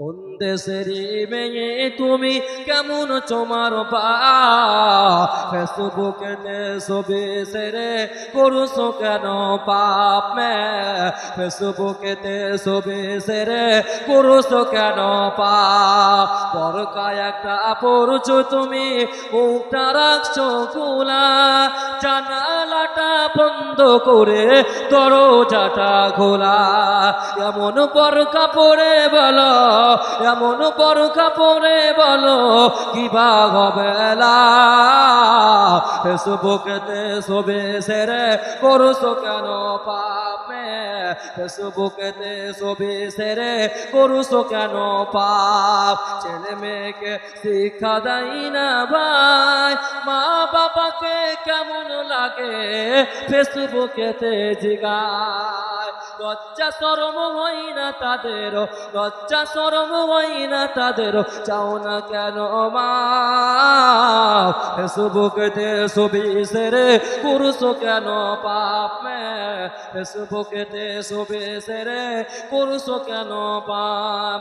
কোন মেয়ে, তুমি কেমন চমার পা? ফেসবুকেতে ছবি সেরে করুছো কেন পাপ মে? ফেসবুকেতে ছবি সেরে করুছো কেন পাপ? পরকায় একটা পড়ছো তুমি মুখটা রাখছো খোলা জানালাটা বন্ধ করে দরজাটা খোলা। এমন বড় কাপড়ে বলো, এমন বড় কাপড়ে বলো, কি বা হবে ফেসবুকেতে ছবি সেরে করছ কেন পাপে? ফেসবুকেতে ছবি সেরে করছ কেন পাপ? ছেলে মেয়েকে শিক্ষা দেয় না ভাই, মা বাবাকে কেমন লাগে? ফেসবুকেতে জিগায়। লজ্জা সরম হয় না তাদের, লজ্জা সরম হয় না তাদের। চাও না কেন মা? ফেসবুকেতে ছবি সেরে পুরুষ কেন পাপ মে? ফেসবুকেতে ছবি সেরে পুরুষ কেন পাপ